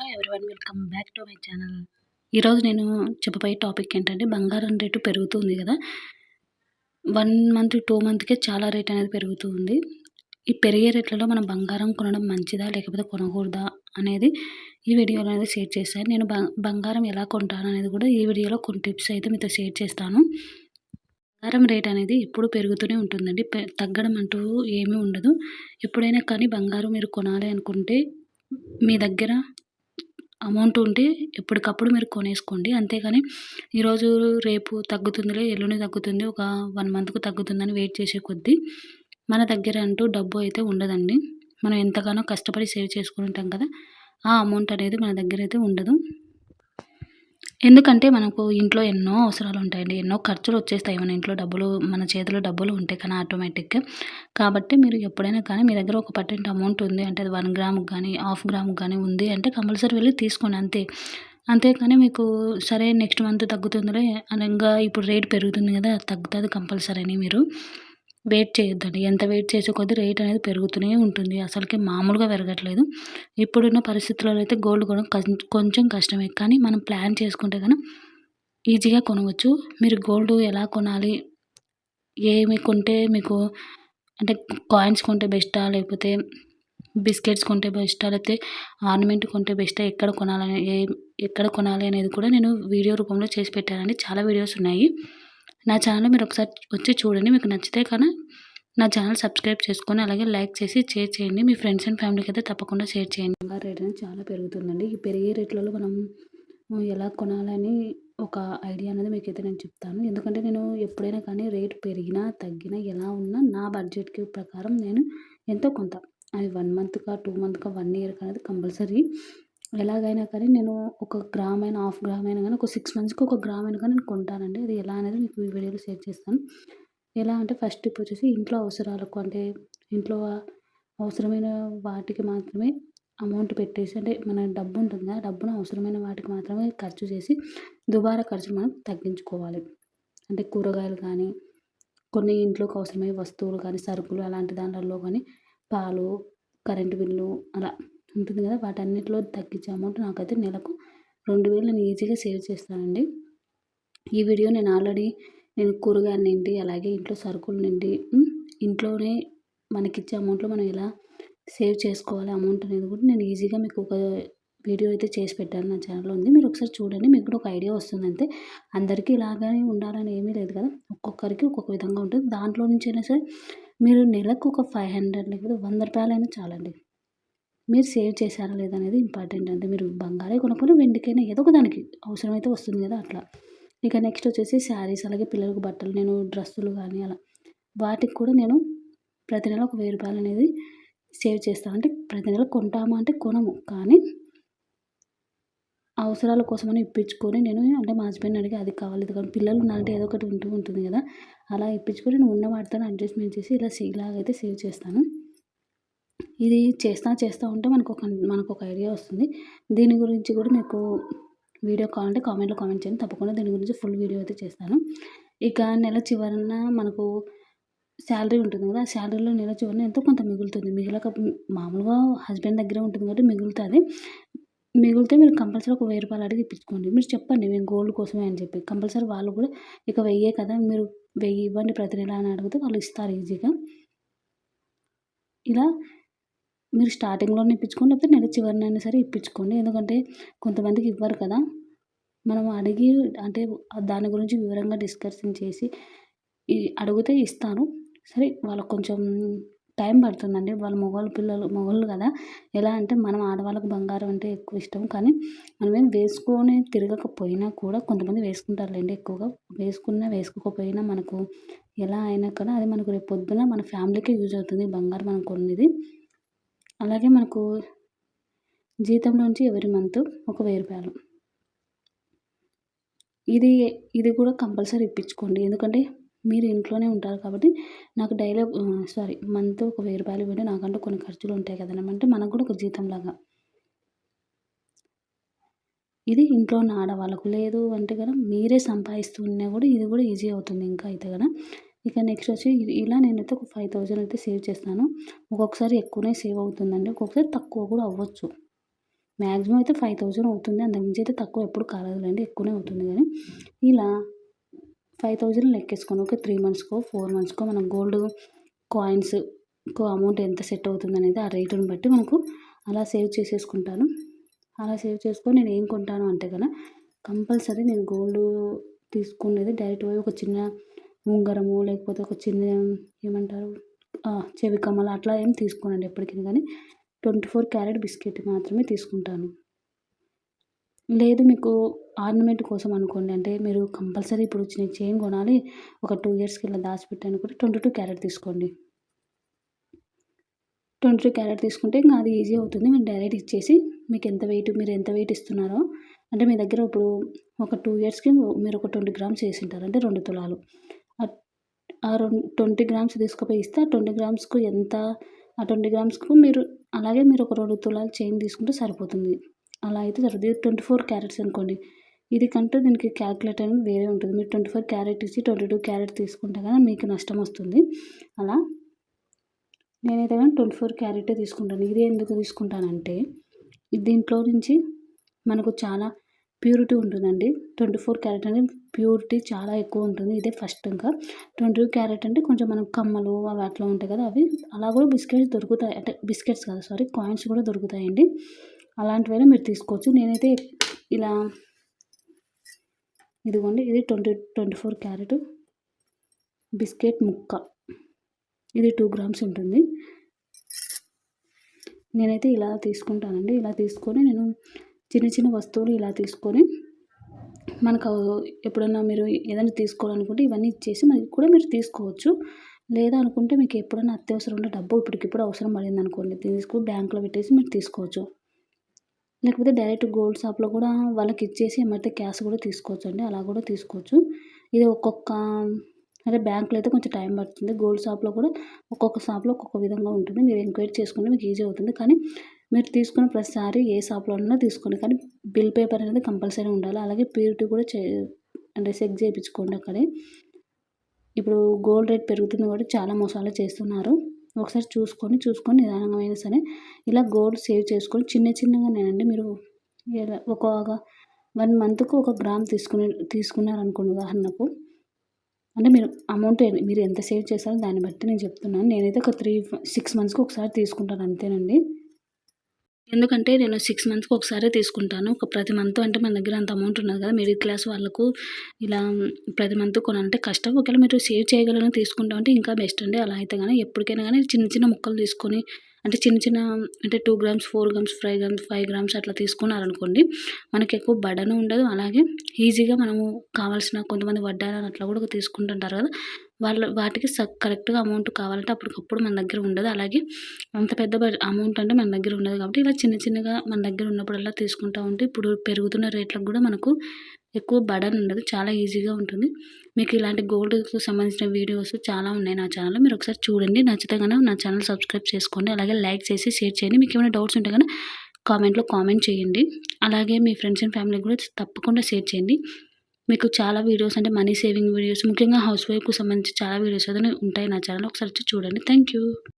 Hello everyone welcome back to my channel. ఈరోజు నేను చెప్పబోయే టాపిక్ ఏంటంటే బంగారం రేటు పెరుగుతుంది కదా. వన్ మంత్ టూ మంత్కే చాలా రేట్ అనేది పెరుగుతుంది ఈ పెరిగే రేట్లలో మనం బంగారం కొనడం మంచిదా లేకపోతే కొనకూడదా అనేది ఈ వీడియోలో అనేది షేర్ చేస్తాను నేను బంగారం ఎలా కొంటాను అనేది కూడా ఈ వీడియోలో కొన్ని టిప్స్ అయితే మీతో షేర్ చేస్తాను. బంగారం రేట్ అనేది ఎప్పుడు పెరుగుతూనే ఉంటుందండి. తగ్గడం అంటూ ఏమీ ఉండదు. ఎప్పుడైనా కానీ బంగారం మీరు కొనాలి అనుకుంటే మీ దగ్గర అమౌంట్ ఉంటే ఎప్పటికప్పుడు మీరు కొనేసుకోండి. అంతేగాని ఈరోజు రేపు తగ్గుతుందిలే ఎల్లుండి తగ్గుతుంది ఒక వన్ మంత్కు తగ్గుతుందని వెయిట్ చేసే కొద్దీ మన దగ్గర అంటూ డబ్బు అయితే ఉండదండి. మనం ఎంతగానో కష్టపడి సేవ్ చేసుకుని ఉంటాం కదా ఆ అమౌంట్ అనేది మన దగ్గర అయితే ఉండదు. ఎందుకంటే మనకు ఇంట్లో ఎన్నో అవసరాలు ఉంటాయండి ఎన్నో ఖర్చులు వచ్చేస్తాయి మన ఇంట్లో డబ్బులు మన చేతిలో డబ్బులు ఉంటాయి కానీ ఆటోమేటిక్గా. కాబట్టి మీరు ఎప్పుడైనా కానీ మీ దగ్గర ఒక పర్టెంట్ అమౌంట్ ఉంది అంటే అది వన్ గ్రాముకి కానీ హాఫ్ గ్రాముకి కానీ ఉంది అంటే కంపల్సరీ వెళ్ళి తీసుకోండి అంతే. అంతేకాని మీకు సరే నెక్స్ట్ మంత్ తగ్గుతుందిలే అనగా ఇప్పుడు రేట్ పెరుగుతుంది కదా తగ్గుతుంది కంపల్సరీ అని మీరు. వెయిట్ చేయొద్దండి. ఎంత వెయిట్ చేసే కొద్ది రేట్ అనేది పెరుగుతూనే ఉంటుంది. అసలుకి మామూలుగా పెరగట్లేదు. ఇప్పుడున్న పరిస్థితులలో అయితే గోల్డ్ కొనడం కొంచెం కష్టమే. కానీ మనం ప్లాన్ చేసుకుంటే కనుక ఈజీగా కొనవచ్చు. మీరు గోల్డ్ ఎలా కొనాలి? ఏమి కొంటే మీకు అంటే కాయిన్స్ కొంటే బెస్టా? లేకపోతే బిస్కెట్స్ కొంటే బెస్టా? లేకపోతే ఆర్నమెంట్ కొంటే బెస్టా? ఎక్కడ కొనాలని ఏ ఎక్కడ కొనాలి అనేది కూడా నేను వీడియో రూపంలో చేసి పెట్టానండి. చాలా వీడియోస్ ఉన్నాయి. నా ఛానల్ మీరు ఒకసారి వచ్చి చూడండి మీకు నచ్చితే కానీ నా ఛానల్ సబ్స్క్రైబ్ చేసుకొని అలాగే లైక్ చేసి షేర్ చేయండి. మీ ఫ్రెండ్స్ అండ్ ఫ్యామిలీకి అయితే తప్పకుండా షేర్ చేయండి. రేట్ అనేది చాలా పెరుగుతుందండి. ఈ పెరిగే రేట్లలో మనం ఎలా కొనాలని ఒక ఐడియా అనేది మీకు అయితే నేను చెప్తాను. ఎందుకంటే నేను ఎప్పుడైనా కానీ రేట్ పెరిగినా తగ్గినా ఎలా ఉన్నా నా బడ్జెట్కి ప్రకారం నేను ఎంతో కొంత అది వన్ మంత్కా టూ మంత్కా వన్ ఇయర్కి అనేది కంపల్సరీ ఎలాగైనా కానీ నేను ఒక గ్రామ్ అయినా హాఫ్ గ్రామ్ అయినా కానీ ఒక సిక్స్ మంత్స్కి ఒక గ్రామ్ అయినా కానీ నేను కొంటానండి. అది ఎలా అనేది మీకు ఈ వీడియోలో షేర్ చేస్తాను. ఎలా అంటే ఫస్ట్ ఇప్పుడు వచ్చేసి ఇంట్లో అవసరాలకు అంటే ఇంట్లో అవసరమైన వాటికి మాత్రమే అమౌంట్ పెట్టేసి అంటే మన డబ్బు ఉంటుంది కదా డబ్బును అవసరమైన వాటికి మాత్రమే ఖర్చు చేసి దుబారా ఖర్చు మనం తగ్గించుకోవాలి. అంటే కూరగాయలు కానీ కొన్ని ఇంట్లోకి అవసరమయ్యే వస్తువులు కానీ సరుకులు అలాంటి దాంట్లో కానీ పాలు కరెంటు బిల్లు అలా ఉంటుంది కదా వాటన్నిటిలో తగ్గించే అమౌంట్ నాకైతే నెలకు రెండు వేలు నేను ఈజీగా సేవ్ చేస్తానండి. ఈ వీడియో నేను ఆల్రెడీ నేను కూరగాయల నుండి అలాగే ఇంట్లో సరుకుల నుండి ఇంట్లోనే మనకిచ్చే అమౌంట్లో మనం ఎలా సేవ్ చేసుకోవాలి అమౌంట్ అనేది కూడా నేను ఈజీగా మీకు ఒక వీడియో అయితే చేసి పెట్టాను నా ఛానల్లో ఉంది. మీరు ఒకసారి చూడండి మీకు కూడా ఒక ఐడియా వస్తుంది అంతే. అందరికీ ఇలాగనే ఉండాలని ఏమీ లేదు కదా ఒక్కొక్కరికి ఒక్కొక్క విధంగా ఉంటుంది. దాంట్లో నుంచి అయినా సరే మీరు నెలకు ఒక ఫైవ్ హండ్రెడ్ లేకపోతే వంద రూపాయలైనా చాలండి. మీరు సేవ్ చేశారా లేదా అనేది ఇంపార్టెంట్ అంటే మీరు బంగారే కొనుక్కొని వెండికైనా ఏదో ఒక దానికి అవసరమైతే వస్తుంది కదా అట్లా. ఇక నెక్స్ట్ వచ్చేసి శారీస్ అలాగే పిల్లలకు బట్టలు నేను డ్రెస్సులు కానీ అలా. వాటికి కూడా నేను ప్రతి నెల ఒక వెయ్యి రూపాయలు అనేది సేవ్ చేస్తాను అంటే ప్రతి నెల కొంటామా అంటే కొనము. కానీ అవసరాల కోసమని ఇప్పించుకొని నేను అంటే మా హస్బెండ్ అడిగి అది కావాలి ఇది కావాలి. పిల్లలు ఉన్నారంటే ఏదో ఒకటి ఉంటూ ఉంటుంది కదా. అలా ఇప్పించుకొని నేను ఉన్న వాటితో అడ్జస్ట్మెంట్ చేసి ఇలా ఇలాగైతే సేవ్ చేస్తాను. ఇది చేస్తా చేస్తూ ఉంటే మనకు ఒక మనకు ఒక ఐడియా వస్తుంది. దీని గురించి కూడా మీకు వీడియో కావాలంటే కామెంట్లో కామెంట్ చేయండి. తప్పకుండా దీని గురించి ఫుల్ వీడియో అయితే చేస్తాను. ఇక నెల చివరన మనకు శాలరీ ఉంటుంది కదా ఆ శాలరీలో నెల చివరన ఎంతో కొంత మిగులుతుంది. మిగిలక మామూలుగా హస్బెండ్ దగ్గర ఉంటుంది కాబట్టి మిగులుతుంది. మిగిలితే మీరు కంపల్సరీ ఒక వెయ్యి రూపాయలు అడిగి ఇప్పించుకోండి. మీరు చెప్పండి మేము గోల్డ్ కోసమే అని చెప్పి. కంపల్సరీ వాళ్ళు కూడా ఇక వెయ్యే కదా మీరు వెయ్యి ఇవ్వండి ప్రతి నెల అని అడిగితే వాళ్ళు ఇస్తారు ఈజీగా. ఇలా మీరు స్టార్టింగ్లోనే ఇప్పించుకోండి లేకపోతే నెల చివరినైనా సరే ఇప్పించుకోండి. ఎందుకంటే కొంతమందికి ఇవ్వరు కదా. మనం అడిగి అంటే దాని గురించి వివరంగా డిస్కషన్ చేసి అడిగితే ఇస్తాను సరే వాళ్ళకు కొంచెం టైం పడుతుందండి. వాళ్ళ మగవాళ్ళు పిల్లలు మగవాళ్ళు కదా. ఎలా అంటే మనం ఆడవాళ్ళకు బంగారం అంటే ఎక్కువ ఇష్టం. కానీ మనమేం వేసుకొని తిరగకపోయినా కూడా కొంతమంది వేసుకుంటారులేండి ఎక్కువగా. వేసుకున్నా వేసుకోకపోయినా మనకు ఎలా అయినా కూడా అది మనకు రేపు పొద్దున మన ఫ్యామిలీకే యూజ్ అవుతుంది. బంగారం మనం కొన్నది. అలాగే మనకు జీతంలోంచి ఎవరి మంత్ ఒక వెయ్యి రూపాయలు. ఇది ఇది కూడా కంపల్సరీ ఇప్పించుకోండి. ఎందుకంటే మీరు ఇంట్లోనే ఉంటారు కాబట్టి నాకు డైలీ సారీ మంత్ ఒక వెయ్యి రూపాయలు ఇవ్వండి. నాకంటూ కొన్ని ఖర్చులు ఉంటాయి కదనమంటే మనకు కూడా ఒక జీతంలాగా ఇది ఇంట్లో ఉన్న ఆడవాళ్ళకు లేదు అంటే కదా మీరే సంపాదిస్తున్నా కూడా ఇది కూడా ఈజీ అవుతుంది. ఇంకా అయితే కదా ఇక నెక్స్ట్ వచ్చి ఇలా నేనైతే ఒక ఫైవ్ థౌజండ్ అయితే సేవ్ చేస్తాను. ఒక్కొక్కసారి ఎక్కువనే సేవ్ అవుతుందండి. ఒక్కొక్కసారి తక్కువ కూడా అవ్వచ్చు. మ్యాక్సిమం అయితే ఫైవ్ థౌజండ్ అవుతుంది. అంతకుమించి అయితే తక్కువ ఎప్పుడు కాలేదులేండి. ఎక్కువనే అవుతుంది కానీ ఇలా ఫైవ్ థౌజండ్ లెక్కేసుకొని ఒక త్రీ మంత్స్కో ఫోర్ మంత్స్కో మనం గోల్డ్ కాయిన్స్ అమౌంట్ ఎంత సెట్ అవుతుంది అనేది ఆ రేటును బట్టి మనకు అలా సేవ్ చేసేసుకుంటాను. అలా సేవ్ చేసుకొని నేను ఏం కొంటాను అంటే కదా కంపల్సరీ నేను గోల్డ్ తీసుకునేది డైరెక్ట్ పోయి ఒక చిన్న ఉంగరము లేకపోతే ఒక చిన్న ఏమంటారు చెవి కమ్మలు అట్లా ఏం తీసుకోనండి ఎప్పటికీ కానీ. ట్వంటీ ఫోర్ క్యారెట్ బిస్కెట్ మాత్రమే తీసుకుంటాను. లేదు మీకు ఆర్నమెంట్ కోసం అనుకోండి. అంటే మీరు కంపల్సరీ ఇప్పుడు వచ్చిన చైన్ కొనాలి ఒక టూ ఇయర్స్కి ఇలా దాచిపెట్టాను కూడా ట్వంటీ టూ క్యారెట్ తీసుకోండి. ట్వంటీ టూ క్యారెట్ తీసుకుంటే ఇంకా అది ఈజీ అవుతుంది. మీరు డైరెక్ట్ ఇచ్చేసి మీకు ఎంత వెయిట్ మీరు ఎంత వెయిట్ ఇస్తున్నారో అంటే మీ దగ్గర ఇప్పుడు ఒక టూ ఇయర్స్కి మీరు ఒక ట్వంటీ గ్రామ్స్ వేసి ఉంటారు. అంటే రెండు తులాలు. ఆ రెండు ట్వంటీ గ్రామ్స్ తీసుకుపోయి ఇస్తే ఆ ట్వంటీ గ్రామ్స్కు ఎంత ఆ ట్వంటీ గ్రామ్స్కు మీరు అలాగే మీరు ఒక రెండు తులాలు చైన్ తీసుకుంటే సరిపోతుంది. అలా అయితే సరిపోతుంది. ట్వంటీ ఫోర్ క్యారెట్స్ అనుకోండి. ఇది కంటే దీనికి క్యాలిక్యులేటర్ అనేది వేరే ఉంటుంది. మీరు ట్వంటీ ఫోర్ క్యారెట్ ఇచ్చి ట్వంటీ టూ క్యారెట్ తీసుకుంటే కదా మీకు నష్టం వస్తుంది. అలా నేనైతే కానీ ట్వంటీ ఫోర్ క్యారెటే తీసుకుంటాను. ఇది ఎందుకు తీసుకుంటానంటే దీంట్లో నుంచి మనకు చాలా ప్యూరిటీ ఉంటుందండి. ట్వంటీ ఫోర్ క్యారెట్ అనేది ప్యూరిటీ చాలా ఎక్కువ ఉంటుంది. ఇదే ఫస్ట్ ఇంకా. ట్వంటీ టూ క్యారెట్ అంటే కొంచెం మనం కమ్మలు అవి అట్లా ఉంటాయి కదా అవి. అలా కూడా బిస్కెట్స్ దొరుకుతాయి. అంటే బిస్కెట్స్ కదా సారీ కాయిన్స్ కూడా దొరుకుతాయండి. అలాంటివైనా మీరు తీసుకోవచ్చు. నేనైతే ఇలా ఇదిగోండి ఇది twenty twenty four carat biscuit ముక్క. ఇది టూ గ్రామ్స్ ఉంటుంది. నేనైతే ఇలా తీసుకుంటానండి. ఇలా తీసుకొని నేను చిన్న చిన్న వస్తువులు ఇలా తీసుకొని మనకు ఎప్పుడన్నా మీరు ఏదైనా తీసుకోవాలనుకుంటే ఇవన్నీ ఇచ్చేసి మనకి కూడా మీరు తీసుకోవచ్చు. లేదా అనుకుంటే మీకు ఎప్పుడైనా అత్యవసరం ఉంటే డబ్బు ఇప్పటికిప్పుడు అవసరం పడింది అనుకోండి తీసుకుని బ్యాంకులో పెట్టేసి మీరు తీసుకోవచ్చు. లేకపోతే డైరెక్ట్ గోల్డ్ షాప్లో కూడా వాళ్ళకి ఇచ్చేసి ఏమైతే క్యాష్ కూడా తీసుకోవచ్చు అండి అలా కూడా తీసుకోవచ్చు. ఇది ఒక్కొక్క అదే బ్యాంకులో అయితే కొంచెం టైం పడుతుంది. గోల్డ్ షాప్లో కూడా ఒక్కొక్క షాప్లో ఒక్కొక్క విధంగా ఉంటుంది. మీరు ఎంక్వైరీ చేసుకుంటే మీకు ఈజీ అవుతుంది. కానీ మీరు తీసుకున్న ప్రతిసారి ఏ షాప్లోనైనా తీసుకోండి. కానీ బిల్ పేపర్ అనేది కంపల్సరీ ఉండాలి. అలాగే ప్యూరిటీ కూడా చే అంటే చెక్ చేయించుకోండి అక్కడే ఇప్పుడు గోల్డ్ రేట్ పెరుగుతుంది కూడా చాలా మోసాలు చేస్తున్నారు. ఒకసారి చూసుకొని చూసుకొని నిదానంగా అయినా సరే ఇలా గోల్డ్ సేవ్ చేసుకొని చిన్న చిన్నగా నేనండి మీరు ఒక వన్ మంత్కు ఒక గ్రామ్ తీసుకుని తీసుకున్నారనుకోండి ఉదాహరణకు. అంటే మీరు అమౌంట్ మీరు ఎంత సేవ్ చేస్తారో దాన్ని బట్టి నేను చెప్తున్నాను. నేనైతే ఒక త్రీ సిక్స్ మంత్స్కి ఒకసారి తీసుకుంటాను అంతేనండి. ఎందుకంటే నేను సిక్స్ మంత్స్కి ఒకసారి తీసుకుంటాను. ఒక ప్రతి మంత్ అంటే మన దగ్గర అంత అమౌంట్ ఉన్నది కదా మిడిల్ క్లాస్ వాళ్ళకు ఇలా ప్రతి మంత్ కొనాలంటే కష్టం. ఒకవేళ మీరు సేవ్ చేయగలను తీసుకుంటాం అంటే ఇంకా బెస్ట్ అండి. అలా అయితే కానీ ఎప్పటికైనా కానీ చిన్న చిన్న ముక్కలు తీసుకొని అంటే చిన్న చిన్న అంటే two grams four grams five grams five grams అట్లా తీసుకున్నారనుకోండి మనకి ఎక్కువ బడను ఉండదు. అలాగే ఈజీగా మనము కావాల్సిన కొంతమంది వడ్డాలని అట్లా కూడా తీసుకుంటుంటారు కదా. వాళ్ళ వాటికి స కరెక్ట్గా అమౌంట్ కావాలంటే అప్పటికప్పుడు మన దగ్గర ఉండదు. అలాగే అంత పెద్ద అమౌంట్ అంటే మన దగ్గర ఉండదు కాబట్టి ఇలా చిన్న చిన్నగా మన దగ్గర ఉన్నప్పుడల్లా తీసుకుంటూ ఉంటే ఇప్పుడు పెరుగుతున్న రేట్లకు కూడా మనకు ఎక్కువ బడన్ ఉండదు. చాలా ఈజీగా ఉంటుంది. మీకు ఇలాంటి గోల్డ్కి సంబంధించిన వీడియోస్ చాలా ఉన్నాయి నా ఛానల్లో. మీరు ఒకసారి చూడండి. నచ్చితే కనుక నా ఛానల్ సబ్స్క్రైబ్ చేసుకోండి. అలాగే లైక్ చేసి షేర్ చేయండి. మీకు ఏమైనా డౌట్స్ ఉంటే కనుక కామెంట్లో కామెంట్ చేయండి. అలాగే మీ ఫ్రెండ్స్ అండ్ ఫ్యామిలీకి కూడా తప్పకుండా షేర్ చేయండి. మీకు చాలా వీడియోస్ అంటే మనీ సేవింగ్ వీడియోస్ ముఖ్యంగా హౌస్ వైఫ్కు సంబంధించి చాలా వీడియోస్ అయితే ఉంటాయి నా ఛానల్ ఒకసారి చూడండి. Thank you